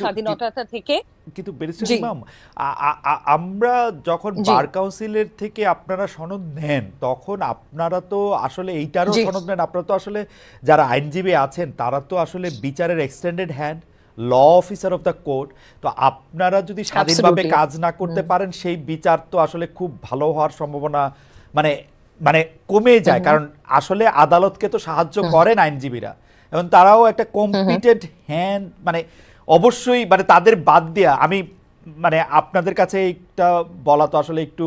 স্বাধীনতা থেকে। কিন্তু আমরা যখন। বার কাউন্সিলের থেকে আপনারা সনদ নেন তখন আপনারা তো আসলে এইটারও সনদ নেন। আপনারা তো আসলে যারা আইনজীবী আছেন তারা তো আসলে বিচারের extended hand law officer of the court তো আপনারা যদি স্বাধীনভাবে কাজ না করতে পারেন সেই বিচার তো আসলে খুব ভালো হওয়ার সম্ভাবনা মানে মানে কমে যায়। কারণ আসলে আদালতকে তো সাহায্য করেন আইনজীবীরা। এবং তারাও একটা কম্পিটেন্ট হ্যান্ড মানে অবশ্যই মানে তাদের বাদ দেয়া, আমি মানে আপনাদের কাছে একটা বলা তো আসলে একটু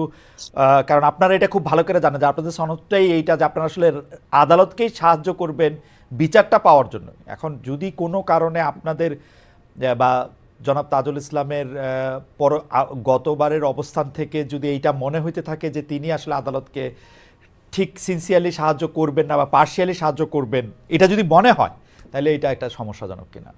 কারণ আপনারা এটা খুব ভালো করে জানেন যে আপনাদের সনদটাই এইটা যে আপনারা আসলে আদালতকেই সাহায্য করবেন বিচারটা পাওয়ার জন্য। এখন যদি কোনো কারণে আপনাদের বা জনাব তাজুল ইসলামের পর গতবারের অবস্থান থেকে যদি এইটা মনে হইতে থাকে যে তিনি আসলে আদালতকে ঠিক সিনসিয়ারলি সাহায্য করবেন না বা পার্শিয়ালি সাহায্য করবেন, এটা যদি মনে হয়, তাহলে এটা একটা সমস্যাজনক কিনা।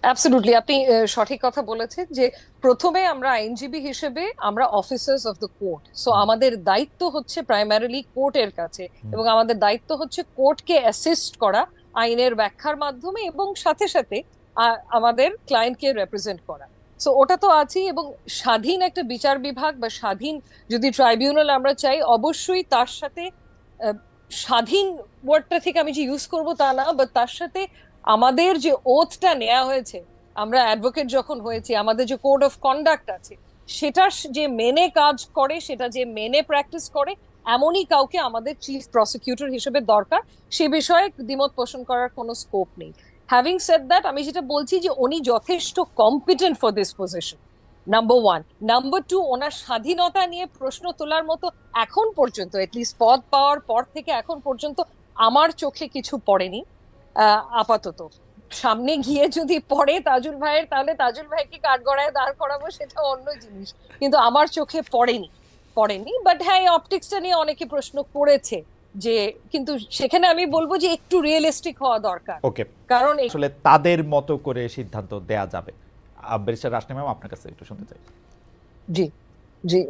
অ্যাবসলিউটলি আপনি সঠিক কথা বলেছেন যে প্রথমে আমরা আইনজীবী হিসেবে আমরা officers of the court so আমাদের দায়িত্ব হচ্ছে প্রাইমারিলি কোর্টের কাছে এবং আমাদের দায়িত্ব হচ্ছে কোর্টকে অ্যাসিস্ট করা আইনের ব্যাখ্যার মাধ্যমে এবং সাথে সাথে আমাদের ক্লায়েন্টকে রিপ্রেজেন্ট করা। সো ওটা তো আছেই এবং স্বাধীন একটা বিচার বিভাগ বা স্বাধীন যদি ট্রাইব্যুনাল আমরা চাই অবশ্যই তার সাথে স্বাধীন ওয়ার্ডটা থেকে আমি যে ইউজ করব তা না বা তার সাথে আমাদের যে ওথটা নেওয়া হয়েছে, আমরা অ্যাডভোকেট যখন হয়েছি, আমাদের যে কোড অফ কন্ডাক্ট আছে, সেটা যে মেনে কাজ করে, সেটা যে মেনে প্র্যাকটিস করে, এমনই কাউকে আমাদের চিফ প্রসিকিউটর হিসেবে দরকার, সে বিষয়ে দ্বিমত পোষণ করার কোনো স্কোপ নেই। হ্যাভিং সেড দ্যাট আমি যেটা বলছি যে উনি যথেষ্ট competent for this position number one number two ওনার স্বাধীনতা নিয়ে প্রশ্ন তোলার মতো এখন পর্যন্ত এটলিস্ট পদ পাওয়ার পর থেকে এখন পর্যন্ত, আমার চোখে কিছু পড়েনি। আপাতত। সামনে গিয়ে যদি পড়ে তাজুল ভাইয়ের তাহলে তাজুল ভাইকে কাঠগড়ায় দাঁড় করাবো সেটা অন্য জিনিস। কিন্তু আমার চোখে পড়েনি পড়েনি। বাট হ্যাঁ এই অপটিক্সটা নিয়ে অনেকে প্রশ্ন করেছে যে কিন্তু সেখানে আমি বলব যে একটু রিয়েলিস্টিক হওয়া দরকার। ওকে কারণ আসলে তাদের মতো করে সিদ্ধান্ত দেয়া যাবে। ব্যারিস্টার রাশনি ম্যাম আপনার কাছে একটু শুনতে চাই। জি জি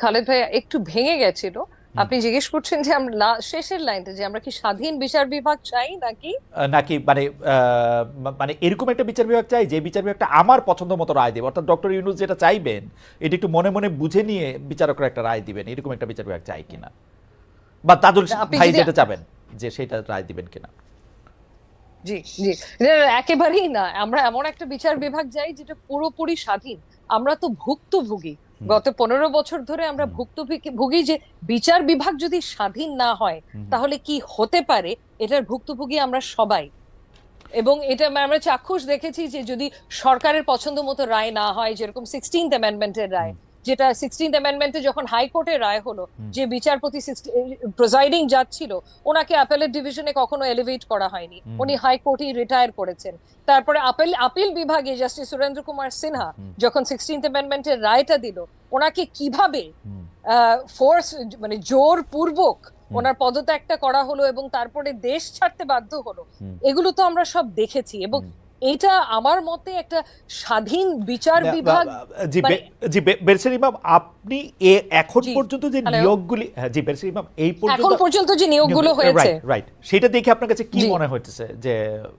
খালেদ ভাই একটু ভেঙে গেছিল। আপনি জিজ্ঞেস করছেন যে আমরা শেষের লাইনটা যে আমরা কি স্বাধীন বিচার বিভাগ চাই নাকি? নাকি মানে মানে এরকম একটা বিচার বিভাগ চাই যে বিচার বিভাগটা আমার পছন্দ মতো রায় দেবে। অর্থাৎ ডক্টর ইউনুস যেটা চাইবেন এটা একটু মনে মনে বুঝে নিয়ে বিচারকরা একটা রায় দিবেন এরকম একটা বিচার বিভাগ চাই কিনা? বা আপনি ভাই যেটা চাবেন যে সেটা রায় দিবেন কিনা? জি জি। একেবারেই না। আমরা এমন একটা বিচার বিভাগ যাই যেটা পুরোপুরি স্বাধীন। আমরা তো ভুক্তভোগী। গত পনেরো বছর ধরে আমরা ভুক্তভোগী ভুগি যে বিচার বিভাগ যদি স্বাধীন না হয় তাহলে কি হতে পারে? এটার ভুক্তভোগী আমরা সবাই। এবং এটা আমরা চাক্ষুষ দেখেছি যে যদি সরকারের পছন্দ মতো রায় না হয় যেরকম সিক্সটিন্থ অ্যামেন্ডমেন্টের রায় যেটা সিক্সটিন্থ অ্যামেন্ডমেন্টে যখন হাইকোর্টের রায় হলো যে বিচারপতি প্রিজাইডিং জাজ ছিল ওনাকে অ্যাপেলেট ডিভিশনে কখনো এলিভেট করা হয়নি। উনি হাইকোর্টই রিটায়ার করেছেন। তারপরে আপিল আপিল বিভাগে জাস্টিস সুরেন্দ্র কুমার সিনহা যখন সিক্সটিন্থ অ্যামেন্ডমেন্টের রায়টা দিল ওনাকে কীভাবে ফোর্স মানে জোর পূর্বক ওনার পদত্যাগটা করা হলো এবং তারপরে দেশ ছাড়তে বাধ্য হলো এগুলো তো আমরা সব দেখেছি এবং এটা আমার মতে একটা স্বাধীন বিচার বিভাগ জি মানে- জি বে- ইমাম আপনি এখন পর্যন্ত যে নিয়োগগুলি হ্যাঁ, জি বেরসের ইমাম এই এখন পর্যন্ত পর্যন্ত যে নিয়োগগুলো হয়েছে। রাইট রাইট সেটা দেখে আপনার কাছে কি মনে হচ্ছে যে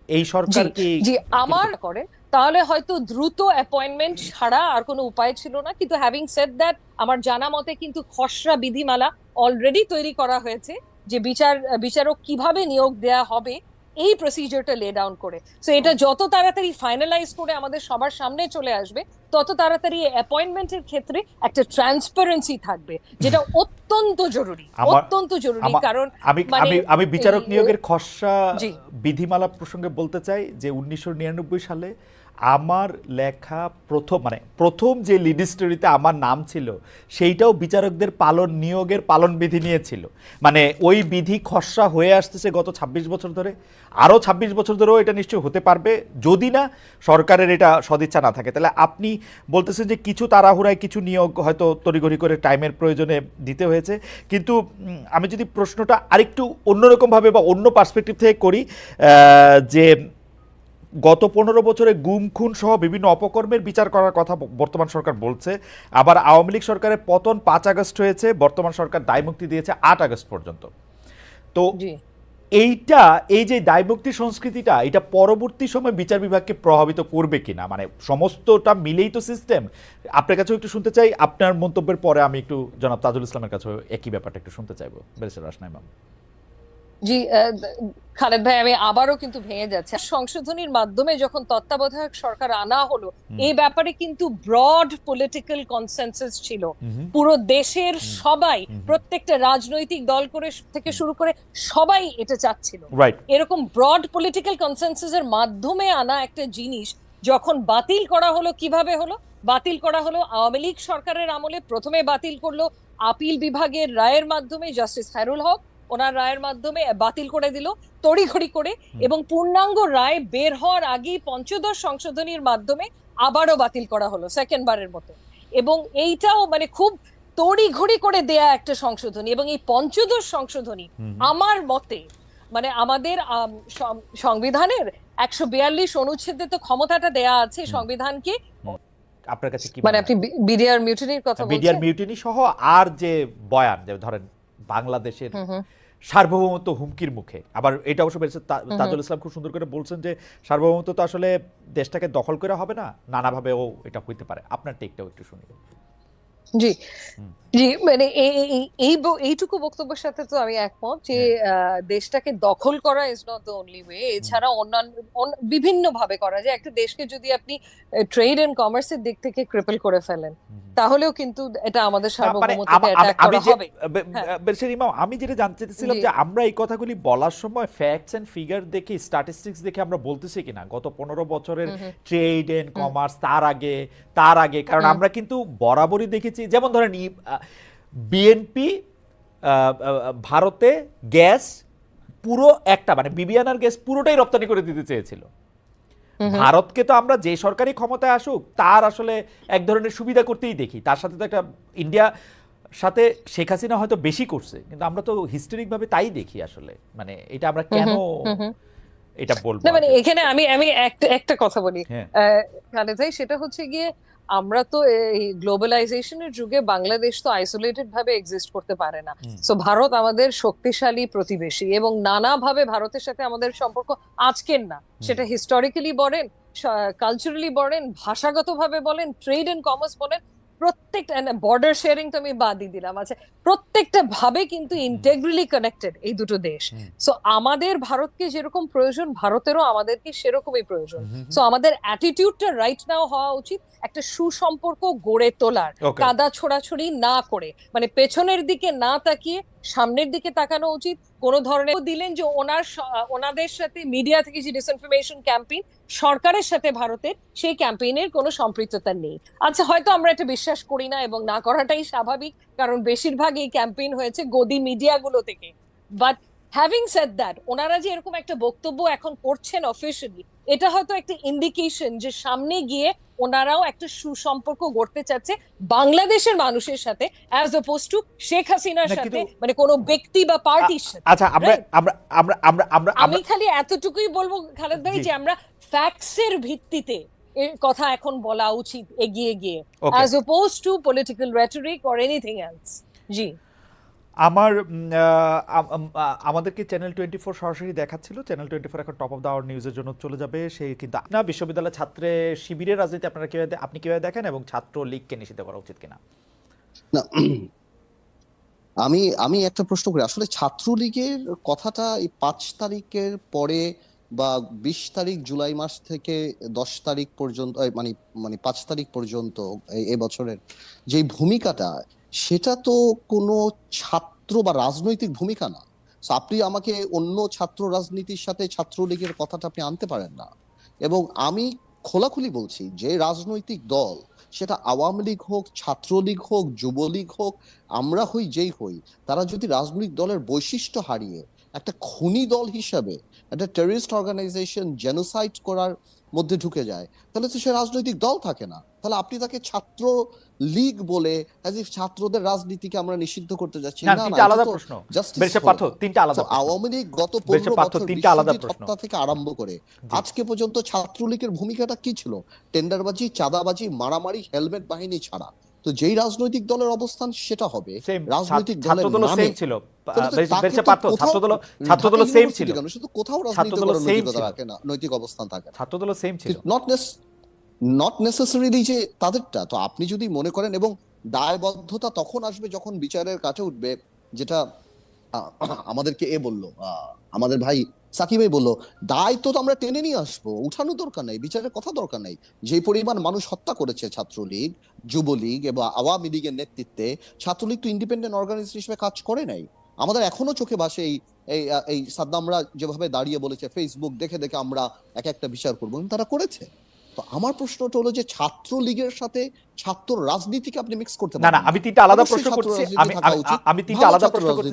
এই সরকার কি জি আমার করে তাহলে হয়তো দ্রুত অ্যাপয়েন্টমেন্ট ছাড়া আর কোনো উপায় ছিল না কিন্তু হ্যাভিং সেড দ্যাট আমার জানা মতে কিন্তু খসড়া বিধিমালা অলরেডি তৈরি করা হয়েছে যে বিচার বিচারক কীভাবে নিয়োগ দেয়া হবে এই প্রসিজারটা লে ডাউন করে। সো এটা যত তাড়াতাড়ি ফাইনালাইজ করে আমাদের সবার সামনে চলে আসবে তত তাড়াতাড়ি অ্যাপয়েন্টমেন্টের ক্ষেত্রে একটা ট্রান্সপারেন্সি থাকবে যেটা অত্যন্ত জরুরি অত্যন্ত জরুরি। কারণ আমি মানে আমি আমি বিচারক নিয়োগের খসড়া। বিধিমালা প্রসঙ্গে বলতে চাই যে উনিশশো নিরানব্বই সালে আমার লেখা প্রথম মানে প্রথম যে লিডিস্টরিতে আমার নাম ছিল, সেইটাও বিচারকদের পালন নিয়োগের পালন বিধি নিয়েছিল মানে ওই বিধি খসড়া হয়ে আসতেছে গত ২৬ বছর ধরে। আরও ২৬ বছর ধরেও এটা নিশ্চয়ই হতে পারবে। যদি না, সরকারের এটা সদিচ্ছা না থাকে। তাহলে আপনি বলতেছেন যে কিছু তাড়াহুড়ায় কিছু নিয়োগ হয়তো তড়িঘড়ি করে টাইমের প্রয়োজনে দিতে হয়েছে। কিন্তু আমি যদি প্রশ্নটা আরেকটু অন্যরকমভাবে বা অন্য পার্সপেক্টিভ থেকে করি যে গত পনেরো বছরে গুম খুন সহ বিভিন্ন অপকর্মের বিচার করার কথা বর্তমান সরকার বলছে। আবার আওয়ামী লীগ সরকারের পতন পাঁচ আগস্ট হয়েছে বর্তমান সরকার দায়মুক্তি দিয়েছে আট আগস্ট পর্যন্ত। তো এইটা এই যে দায়মুক্তি সংস্কৃতিটা এটা পরবর্তী সময় বিচার বিভাগকে প্রভাবিত করবে কিনা? মানে সমস্তটা মিলেই তো সিস্টেম আপনার কাছেও একটু শুনতে চাই আপনার মন্তব্যের পরে আমি একটু জনাব তাজুল ইসলামের কাছে একই ব্যাপারটা একটু শুনতে চাইব। ব্যারিস্টার রাসনা ইমাম জি খালেদ ভাই আমি আবারও কিন্তু ভেঙে যাচ্ছে। সংশোধনীর মাধ্যমে যখন তত্ত্বাবধায়ক সরকার আনা হলো এই ব্যাপারে কিন্তু ব্রড পলিটিক্যাল কনসেনসাস ছিল। পুরো দেশের সবাই প্রত্যেকটা রাজনৈতিক দল করে থেকে শুরু করে সবাই এটা চাচ্ছিল। এরকম ব্রড পলিটিক্যাল কনসেন্সাস এর মাধ্যমে আনা একটা জিনিস যখন বাতিল করা হলো কীভাবে হলো? বাতিল করা হলো আওয়ামী লীগ সরকারের আমলে। প্রথমে বাতিল করল আপিল বিভাগের রায়ের মাধ্যমে জাস্টিস খায়রুল হক। ওনার রায়ের মাধ্যমে বাতিল করে দিল তড়িঘড়ি করে এবং পূর্ণাঙ্গ রায় বের হওয়ার আগেই পঞ্চদশ সংশোধনীর মাধ্যমে আবারও বাতিল করা হলো সেকেন্ড বারের মতো। এবং এইটাও মানে খুব তড়িঘড়ি করে দেয়া একটা সংশোধনী এবং এই পঞ্চদশ সংশোধনী আমার মতে মানে আমাদের আম, সংবিধানের একশো বিয়াল্লিশ অনুচ্ছেদে তো ক্ষমতাটা দেয়া আছে সংবিধানকে। আপনার কাছে কি মানে আপনি বিডিআর মিউটিনির কথা বলছেন? মিউটিনি সহ আর যে বয়ান যে ধরেন বাংলাদেশের। সার্বভৌমত্ব হুমকির মুখে। আবার এটা অবশ্য বলছে তাজুল ইসলাম খুব সুন্দর করে বলছেন যে সার্বভৌমত্ব তো আসলে দেশটাকে দখল করে হবে না নানাভাবেও এটা হইতে পারে। আপনার টেকটাও একটু শুনি জি। জি মানে এই- এইটুকু বক্তব্যের সাথে তো আমি একমত যে দেশটাকে দখল করা is not the only way এছাড়া অন্যান্য বিভিন্ন ভাবে করা যায়। একটা দেশকে যদি আপনি ট্রেড এন্ড কমার্সের দিক থেকে ক্রিপল করে ফেলেন তাহলেও কিন্তু এটা আমাদের মানে সার্বভৌমত্বকে অ্যাটাক করা হবে। হ্যাঁ। আমি যেটা জানতে চাইছিলাম যে আমরা এই কথাগুলি বলার সময় ফ্যাক্টস এন্ড ফিগার দেখে স্ট্যাটিস্টিক্স দেখে আমরা বলতেছি কিনা? গত পনেরো বছরের ট্রেড এন্ড কমার্স তার আগে তার আগে কারণ আমরা কিন্তু বরাবরই দেখেছি যেমন ধরেন বিএনপি ভারতে গ্যাস পুরো একটা মানে বিবিয়ানার গ্যাস পুরোটাই রপ্তানি করে দিতে চেয়েছিল। ভারতকে তো আমরা যে সরকারি ক্ষমতায় আসুক তার আসলে এক ধরনের সুবিধা করতেই দেখি। তার সাথে তো একটা ইন্ডিয়া সাথে শেখ হাসিনা হয়তো বেশি করছে কিন্তু আমরা তো হিস্টোরিক ভাবে তাই দেখি আসলে। মানে এটা আমরা কেন এটা বলব মানে এখানে আমি আমি একটা একটা কথা বলি। হ্যাঁ। সেটা হচ্ছে গিয়ে আমরা তো এই গ্লোবালাইজেশনের যুগে বাংলাদেশ তো আইসোলেটেড ভাবে এক্সিস্ট করতে পারে না। সো ভারত আমাদের শক্তিশালী প্রতিবেশী এবং নানাভাবে ভারতের সাথে আমাদের সম্পর্ক আজকের না। সেটা হিস্টোরিক্যালি বলেন কালচারালি বলেন ভাষাগতভাবে বলেন ট্রেড এন্ড কমার্স বলেন প্রত্যেকটা বর্ডার শেয়ারিং তো আমি বাদই দিলাম আচ্ছা প্রত্যেকটা ভাবে কিন্তু ইন্টেগ্রালি কানেক্টেড এই দুটো দেশ। সো আমাদের ভারতকে যেরকম প্রয়োজন ভারতেরও আমাদেরকে সেরকমই প্রয়োজন। সো আমাদের অ্যাটিটিউডটা রাইট নাও হওয়া উচিত একটা সুসম্পর্ক গড়ে তোলার। কাদা ছোড়াছড়ি না করে। মানে পেছনের দিকে না তাকিয়ে সামনের দিকে তাকানো উচিত কোন ধরনের দিলেন যে ওনার ওনাদের সাথে মিডিয়া থেকে যে ডিসইনফরমেশন ক্যাম্পেইন সরকারের সাথে ভারতের, সেই ক্যাম্পেইনের কোনো সম্পৃক্ততা নেই। আচ্ছা হয়তো আমরা এটা বিশ্বাস করি না এবং না করাটাই স্বাভাবিক, কারণ বেশিরভাগ এই ক্যাম্পেইন হয়েছে গদি মিডিয়াগুলো থেকে। বাট হ্যাভিং সেড দ্যাট ওনারা যে এরকম একটা বক্তব্য এখন করছেন অফিসিয়ালি এটা হয়তো একটা ইন্ডিকেশন যে সামনে গিয়ে ওনারাও একটা সুসম্পর্ক গড়তে চাচ্ছে বাংলাদেশের মানুষের সাথে অ্যাজ অপোজ টু শেখ হাসিনার সাথে মানে কোনো ব্যক্তি বা পার্টির সাথে আচ্ছা আমরা আমরা আমরা আমরা আমি খালি এতটুকুই বলব খালেদ ভাই যে আমরা ফ্যাক্টসের ভিত্তিতে কথা এখন বলা উচিত এগিয়ে গিয়ে. As oppose to political rhetoric or anything else জি। আমার আমাদেরকে চ্যানেল টোয়েন্টি ফোর সরাসরি দেখাচ্ছিল। চ্যানেল টোয়েন্টি ফোর এখন টপ অফ দ্য আওয়ার নিউজের জন্য চলে যাবে। সেই কিন্তু না বিশ্ববিদ্যালয় ছাত্রের শিবিরের রাজনীতি আপনারা কীভাবে দে- আপনি কীভাবে দেখেন এবং ছাত্র লীগকে নিষিদ্ধ করা উচিত কিনা? না, আমি আমি একটা প্রশ্ন করি। আসলে ছাত্রলীগের কথাটা এই পাঁচ তারিখের পরে বা বিশ তারিখ জুলাই মাস থেকে দশ তারিখ পর্যন্ত মানে মানে পাঁচ তারিখ পর্যন্ত এই- এই বছরের যে ভূমিকাটা সেটা তো কোনো ছাত্র বা রাজনৈতিক ভূমিকা না। আপনি আমাকে অন্য ছাত্র রাজনীতির সাথে ছাত্রলীগের কথাটা আপনি আনতে পারেন না। এবং আমি খোলাখুলি বলছি, যে রাজনৈতিক দল, সেটা আওয়ামী লীগ হোক, ছাত্রলীগ হোক, যুবলীগ হোক, আমরা হই যেই হই, তারা যদি রাজনৈতিক দলের বৈশিষ্ট্য হারিয়ে একটা খুনি দল হিসাবে একটা টেররিস্ট অর্গানাইজেশন জেনোসাইড করার মধ্যে ঢুকে যায় তাহলে তো সে রাজনৈতিক দল থাকে না। তাহলে আপনি তাকে ছাত্র লীগ বলে as if ছাত্রদের রাজনীতিকে আমরা নিষিদ্ধ করতে যাচ্ছি। না না আলাদা প্রশ্ন। পার্থ তিনটা আলাদা আওয়ামী লীগ গত বেশ পনেরো পার্থ, বছর তিনটা আলাদা প্রশ্ন। থেকে আরম্ভ করে। আজকে পর্যন্ত ছাত্রলীগের ভূমিকাটা কি ছিল? টেন্ডারবাজি চাঁদাবাজি মারামারি হেলমেট বাহিনী ছাড়া। তো যেই রাজনৈতিক দলের অবস্থান সেটা হবে রাজনৈতিক দলের নামে। ছিল। শুধু কোথাও নৈতিক অবস্থান থাকে ছিল। নট নট নেসেসারিলি যে তাদেরটা তো আপনি যদি মনে করেন এবং দায়বদ্ধতা তখন আসবে যখন বিচারের কাছে উঠবে যেটা আমাদেরকে এ বলল আমাদের ভাই সাকিব ভাই বলল, দায়িত্ব তো আমরা টেনে নিয়ে আসব উঠানো দরকার নেই, বিচারের কথা দরকার নেই। যে পরিমাণ মানুষ হত্যা করেছে ছাত্রলীগ, যুবলীগ এবং আওয়ামী লীগের নেতৃত্বে, ছাত্রলীগ তো ইন্ডিপেন্ডেন্ট অর্গানাইজেশন হিসেবে কাজ করে নাই। আমাদের এখনও চোখে ভাসে এই এই এই সাদ্দামরা যেভাবে দাঁড়িয়ে বলেছে ফেসবুক দেখে দেখে আমরা এক একটা বিচার করব। তারা করেছে। তো আমার প্রশ্নটা হলো যে ছাত্র লীগের সাথে ছাত্র রাজনীতিকে আপনি মিক্স করতে না না আমি তিনটা আলাদা প্রশ্ন করছি। আমি আমি- তিনটা আলাদা প্রশ্ন করছি।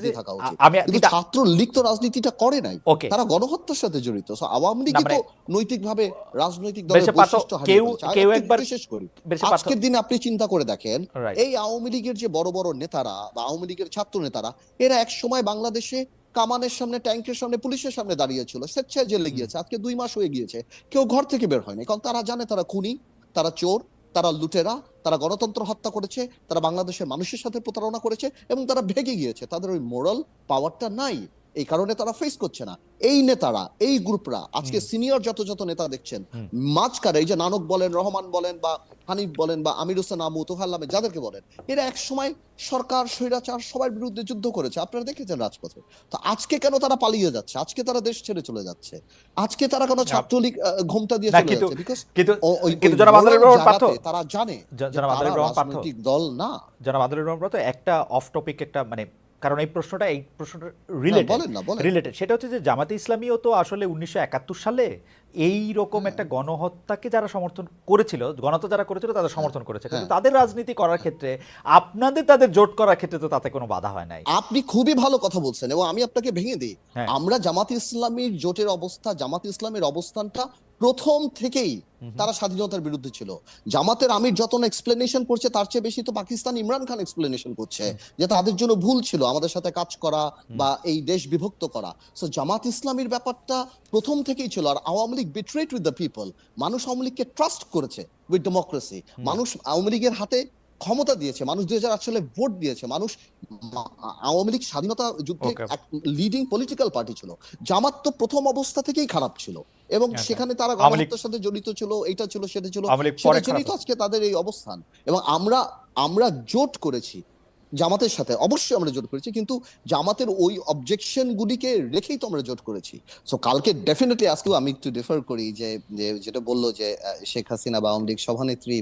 আমি কিন্তু ছাত্র লীগ তো রাজনীতিটা করে নাই। তারা গণহত্যার সাথে জড়িত। So, আওয়ামী লীগ মানে- তো নৈতিকভাবে রাজনৈতিক দলের বৈশিষ্ট্য কেউ কেউ একবার শেষ করি। আজকের দিনে আপনি চিন্তা করে দেখেন এই আওয়ামী লীগের যে বড় বড় নেতারা বা আওয়ামী লীগের ছাত্র নেতারা এরা এক সময় বাংলাদেশে কামানের সামনে ট্যাঙ্কের সামনে পুলিশের সামনে দাঁড়িয়ে ছিল স্বেচ্ছায় জেলে গিয়েছে। আজকে দুই মাস হয়ে গিয়েছে। কেউ ঘর থেকে বের হয়নি। কারণ তারা জানে তারা খুনি তারা চোর তারা লুটেরা তারা গণতন্ত্র হত্যা করেছে তারা বাংলাদেশের মানুষের সাথে প্রতারণা করেছে এবং তারা ভেগে গিয়েছে। তাদের ওই মোরাল পাওয়ারটা নাই। এই কারণে তারা ফেস করছে না। এই নেতারা এই গ্রুপরা আজকে সিনিয়র যত যত নেতা দেখছেন। মাঝখানে এই যে নানক বলেন রহমান বলেন বা হানিফ বলেন বা আমির হোসেন আমু তোফাল নামে যাদেরকে বলেন এরা এক সময় সরকার স্বৈরাচার সবার বিরুদ্ধে যুদ্ধ করেছে। আপনারা দেখেছেন রাজপথে। তো আজকে কেন তারা পালিয়ে যাচ্ছে? আজকে তারা দেশ ছেড়ে চলে যাচ্ছে। আজকে তারা কেন ছাত্রলীগ ঘোমটা দিয়ে চলে যাচ্ছে। বিকজ কিন্তু তারা জানে রাজনৈতিক দল না। রহমান পার্থ একটা অফ টপিক একটা মানে কারণ এই প্রশ্নটা এই প্রশ্নটা রিলেটেড রিলেটেড সেটা হচ্ছে যে জামাতে ইসলামীও তো আসলে উনিশশো একাত্তর সালে এই রকম হ্যাঁ। একটা গণহত্যাকে যারা সমর্থন করেছিল গণহত্যা যারা করেছিল তাদের সমর্থন করেছে কিন্তু হ্যাঁ। তাদের রাজনীতি করার ক্ষেত্রে আপনাদের তাদের জোট করার ক্ষেত্রে তো তাতে কোনো বাধা হয় নাই আপনি খুবই ভালো কথা বলছেন এবং আমি আপনাকে ভেঙে দিই হ্যাঁ। আমরা জামাত ইসলামীর জোটের অবস্থা জামাত ইসলামের অবস্থানটা প্রথম থেকেই তারা স্বাধীনতার বিরুদ্ধে ছিল। জামাতের আমির যত এক্সপ্লেনেশন করছে তার চেয়ে বেশি তো পাকিস্তান ইমরান খান এক্সপ্লেনেশন করছে যে তাদের জন্য ভুল ছিল আমাদের সাথে কাজ করা বা এই দেশ বিভক্ত করা। সো জামাত ইসলামীর ব্যাপারটা প্রথম থেকেই ছিল আর Awami League betrayed with the people মানুষ আওয়ামী লীগকে ট্রাস্ট করেছে উইথ ডেমোক্রেসি মানুষ আওয়ামী লীগের হাতে ক্ষমতা দিয়েছে মানুষ দুই হাজার আট সালে ভোট দিয়েছে মানুষ আওয়ামী লীগ স্বাধীনতা যুদ্ধে লিডিং পলিটিক্যাল পার্টি ছিল। জামাত তো প্রথম অবস্থা থেকেই খারাপ ছিল এবং। সেখানে তারা গণহত্যার সাথে জড়িত ছিল এটা ছিল সেটা ছিল। আজকে তাদের এই অবস্থান। এবং আমরা আমরা জোট করেছি জামাতের সাথে অবশ্যই আমরা জোট করেছি কিন্তু জামাতের ওই অবজেকশন গুলিকে রেখেই তো আমরা জোট করেছি। সো কালকে ডেফিনেটলি আজকেও আমি একটু ডিফার করি যে যেটা বলল যে শেখ হাসিনা বা আওয়ামী লীগ সভানেত্রী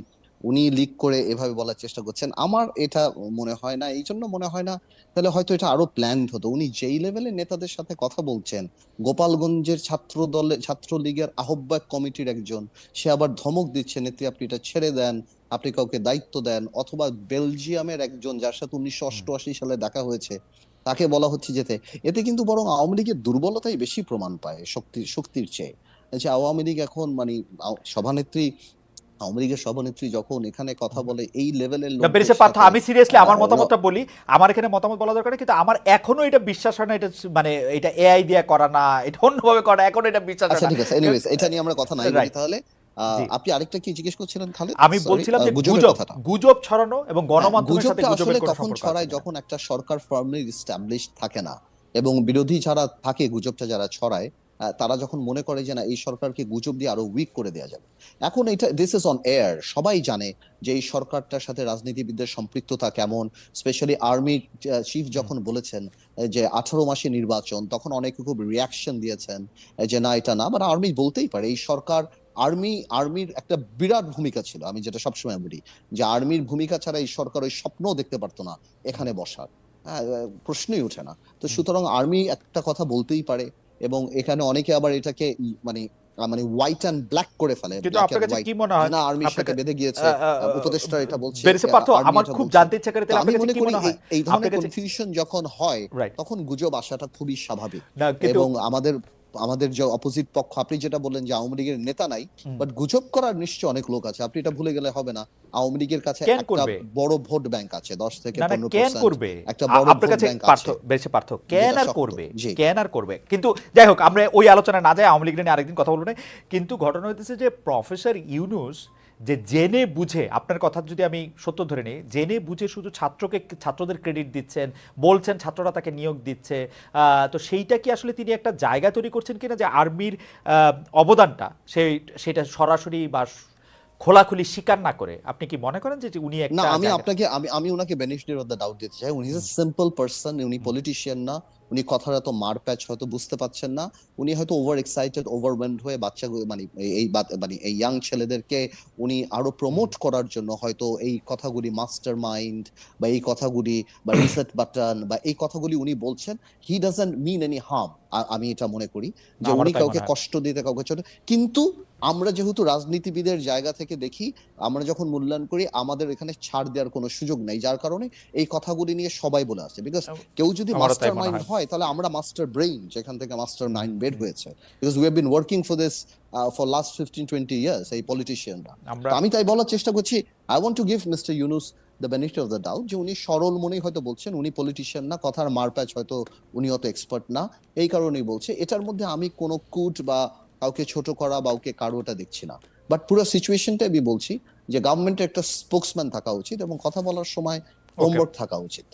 উনি লিক করে এভাবে বলার চেষ্টা করছেন। আমার এটা মনে হয় না এই জন্য মনে হয় না, তাহলে হয়তো এটা আরও প্ল্যান হতো। উনি যেই লেভেলে নেতাদের সাথে কথা বলছেন, গোপালগঞ্জের ছাত্র দলে ছাত্র লীগের আহ্বায়ক কমিটির একজন, সে আবার ধমক দিচ্ছে, নেত্রী, আপনি এটা ছেড়ে দেন, আপনি কাউকে দায়িত্ব দেন। অথবা বেলজিয়ামের একজন, যার সাথে উনিশশো অষ্টআশি সালে দেখা হয়েছে, তাকে বলা হচ্ছে যেতে। এতে কিন্তু বরং আওয়ামী লীগের দুর্বলতাই বেশি প্রমাণ পায় শক্তি শক্তির চেয়ে। যে আওয়ামী লীগ এখন মানে সভানেত্রী আওয়ামী লীগের সভানেত্রী যখন এখানে কথা বলে এই লেভেলের লোকদের বেরিসে পার্থ আমি সিরিয়াসলি আমার মতামতটা বলি। আমার এখানে মতামত বলা দরকার কিন্তু আমার এখনও এটা বিশ্বাস হয় না এটা মানে এটা এআই দিয়ে করা না এটা অন্যভাবে করা এখনও এটা বিশ্বাস আচ্ছা ঠিক আছে। এনিওয়েজ এটা নিয়ে আমরা কথা নাই বলি তাহলে। আপনি আরেকটা কি জিজ্ঞেস করছিলেন খালেদ? আমি বলছিলাম যে গুজব গুজব ছড়ানো এবং গণমাধ্যমের সাথে গুজবের কোনো সম্পর্ক ছড়ায় যখন একটা সরকার ফার্মলি এস্টাবলিশ থাকে না এবং বিরোধী যারা থাকে গুজবটা যারা ছড়ায় তারা যখন মনে করে যে না এই সরকারকে গুজব দিয়ে আরও উইক করে দেওয়া যাবে। এখন এটা দিস ইজ অন এয়ার সবাই জানে যে এই সরকারটার সাথে রাজনীতিবিদদের সম্পৃক্ততা কেমন স্পেশালি আর্মি চিফ যখন বলেছেন যে আঠারো মাসে নির্বাচন তখন অনেকে খুব রিয়াকশন দিয়েছেন যে না এটা না মানে আর্মি বলতেই পারে। এই সরকার আর্মি আর্মির একটা বিরাট ভূমিকা ছিল আমি যেটা সবসময় বলি যে আর্মির ভূমিকা ছাড়া এই সরকার ওই স্বপ্নও দেখতে পারতো না এখানে বসার। হ্যাঁ, প্রশ্নই ওঠে না। তো সুতরাং আর্মি একটা কথা বলতেই পারে এবং এখানে অনেকে আবার এটাকে মানে মানে হোয়াইট অ্যান্ড ব্ল্যাক করে ফেলে কিন্তু আপনার কাছে কি মনে হয়? না আর্মির সাথে বেঁধে গিয়েছে উপদেষ্টা এটা বলছে বেরিসে পার্থ আমার খুব জানতে ইচ্ছা করে তাহলে আপনার কাছে কি মনে হয়? এই- এই ধরনের কনফিউশন যখন হয় তখন গুজব আসাটা খুবই স্বাভাবিক। এবং আমাদের আমাদের যে অপোজিট পক্ষ আপনি যেটা বললেন যে আওয়ামী লীগের নেতা নাই বাট গুজব করার নিশ্চয় অনেক লোক আছে। আপনি এটা ভুলে গেলে হবে না। আওয়ামী লীগের কাছে একটা বড় ভোট ব্যাংক আছে দশ থেকে না না পনেরো কেন করবে? একটা বড় ভোট ব্যাংক আছে। বেশি পার্থ। কেন আর করবে? কেন আর করবে? কিন্তু যাই হোক আমরা ওই আলোচনা না যাই আওয়ামী লীগ নিয়ে আরেকদিন কথা বলব। না কিন্তু ঘটনা হইতেছে যে প্রফেসর ইউনুস যে জেনে বুঝে আপনার কথা যদি আমি সত্য ধরে নিই জেনে বুঝে শুধু ছাত্রকে ছাত্রদের ক্রেডিট দিচ্ছেন বলছেন ছাত্ররা তাকে নিয়োগ দিচ্ছে তো সেইটা কি আসলে তিনি একটা জায়গা তৈরি করছেন কিনা যে আর্মির অবদানটা সেই সেটা সরাসরি বা খোলাখুলি স্বীকার না করে? আপনি কি মনে করেন যে উনি একটা না আমি আপনাকে আমি আমি ওনাকে বেনিফিট অফ দ্য ডাউট দিতে চাই। উনি সিম্পল পার্সন উনি পলিটিশিয়ান না। উনি কথার এত মার প্যাচ হয়তো বুঝতে পারছেন না। উনি হয়তো ওভার এক্সাইটেড ওভারওয়েলড হয়ে বাচ্চা মানে এই- এই মানে এই ইয়াং ছেলেদেরকে উনি আরও প্রমোট করার জন্য হয়তো এই কথাগুলি মাস্টার মাইন্ড বা এই কথাগুলি বা রিসেট বাটন বা এই কথাগুলি উনি বলছেন he doesn't mean any harm আমি এটা মনে করি। যে উনি কাউকে কষ্ট দিতে কাউকে ছোট কিন্তু আমরা যেহেতু রাজনীতিবিদের জায়গা থেকে দেখি আমরা যখন মূল্যায়ন করি আমাদের এখানে ছাড় দেওয়ার কোনো সুযোগ নেই। যার কারণে এই কথাগুলি নিয়ে সবাই বলে আসছে। বিকজ কেউ যদি মাস্টার মাইন্ড হয়। হয় তাহলে আমরা মাস্টার ব্রেইন যেখান থেকে মাস্টার মাইন্ড বের হয়েছে। Because we have been working for this for last fifteen twenty years এই পলিটিশিয়ানরা আমি তাই বলার চেষ্টা করছি I want to give mister Yunus the benefit of the doubt যে উনি সরল মনেই হয়তো বলছেন উনি পলিটিশিয়ান না কথার মারপ্যাচ হয়তো উনি অত এক্সপার্ট না এই কারণেই বলছে। এটার মধ্যে আমি কোনো কুট বা কাউকে ছোট করা বা ওকে কারোটা দেখছি না। বাট পুরো সিচুয়েশনটা আমি বলছি যে গভর্নমেন্টের একটা স্পোক্সম্যান থাকা উচিত এবং কথা বলার সময় হোমওয়ার্ক থাকা উচিত।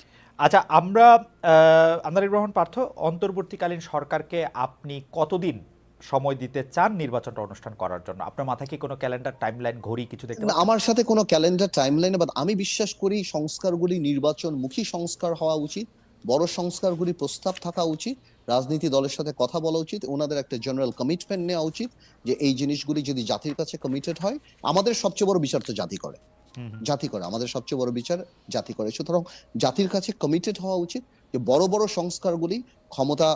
আচ্ছা আমরা আহ, আন্দারির রহমান পার্থ অন্তর্বর্তীকালীন সরকারকে আপনি কতদিন সময় দিতে চান নির্বাচনটা অনুষ্ঠান করার জন্য আপনার মাথায় কি কোনো ক্যালেন্ডার টাইমলাইন ঘড়ি কিছু দেখতে আমার সাথে কোনো ক্যালেন্ডার টাইমলাইন বাট আমি বিশ্বাস করি সংস্কারগুলি নির্বাচনমুখী সংস্কার হওয়া উচিত বড় সংস্কারগুলি প্রস্তাব থাকা উচিত রাজনীতি দলের সাথে কথা বলা উচিত ওনাদের একটা জেনারেল কমিটমেন্ট নেওয়া উচিত যে এই জিনিসগুলি যদি জাতির কাছে কমিটেড হয় আমাদের সবচেয়ে বড় বিচার তো জাতি করে। জাতি করে। আমাদের সবচেয়ে বড় বিচার জাতি করে। সুতরাং জাতির কাছে কমিটেড হওয়া উচিত যে বড় বড় সংস্কারগুলি ক্ষমতা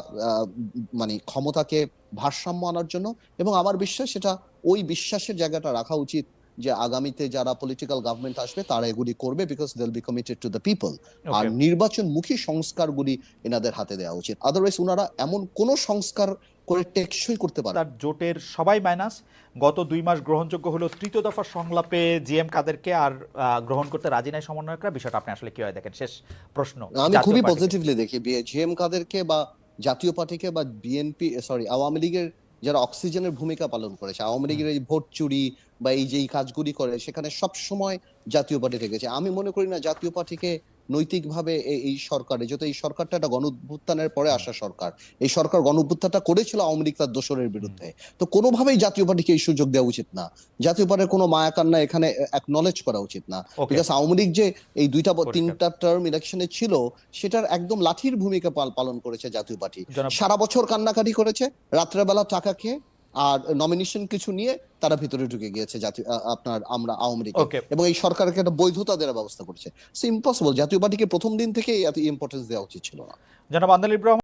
মানে ক্ষমতাকে ভারসাম্য আনার জন্য এবং আমার বিশ্বাস সেটা ওই বিশ্বাসের জায়গাটা রাখা উচিত যে আগামীতে যারা পলিটিক্যাল গভর্নমেন্ট আসবে তারা এগুলি করবে because they'll be committed to the people আর নির্বাচনমুখী সংস্কারগুলি এনাদের হাতে দেওয়া উচিত। আদারওয়াইজ ওনারা এমন কোন সংস্কার করে টেকসই করতে পারে। তার জোটের সবাই মাইনাস গত দুই মাস গ্রহণযোগ্য হলো তৃতীয় দফা সংলাপে জিএম কাদেরকে আর গ্রহণ করতে রাজি নাই সমন্বয়করা। বিষয়টা আপনি আসলে কীভাবে দেখেন? শেষ প্রশ্ন। আমি খুবই পজিটিভলি দেখি। জিএম কাদেরকে বা জাতীয় পার্টিকে বা বিএনপি সরি আওয়ামী লীগের যারা অক্সিজেনের ভূমিকা পালন করেছে আওয়ামী লীগের এই ভোট চুরি বা এই যে কাজগুলি করে সেখানে সব সময় জাতীয় পার্টি থেকেছে। আমি মনে করি না জাতীয় পার্টিকে নৈতিকভাবে এই- সরকারে যত এই সরকারটা একটা গণ পরে আসা সরকার এই সরকার গণ করেছিল আওয়ামী লীগ তার দোসরের বিরুদ্ধে। তো কোনোভাবেই জাতীয় পার্টিকে এই সুযোগ দেওয়া উচিত না। জাতীয় পার্টির কোনো মায়া কান্না এখানে একনলেজ করা উচিত না. বিকজ আওয়ামী লীগ যে এই দুইটা তিনটা টার্ম ইলেকশনে ছিল সেটার একদম লাঠির ভূমিকা পাল- পালন করেছে জাতীয় পার্টি। সারা বছর কান্নাকাটি করেছে রাত্রেবেলা টাকা খেয়ে আর নমিনেশন কিছু নিয়ে তারা ভিতরে ঢুকে গিয়েছে জাতীয় আপনার আমরা আওয়ামী লীগ। এবং এই সরকারকে একটা বৈধতা দেওয়ার ব্যবস্থা করেছে। সো ইম্পসিবল জাতীয় পার্টিকে প্রথম দিন থেকে এত ইম্পর্টেন্স দেওয়া উচিত ছিল না। জনাব আন্দাল রহমান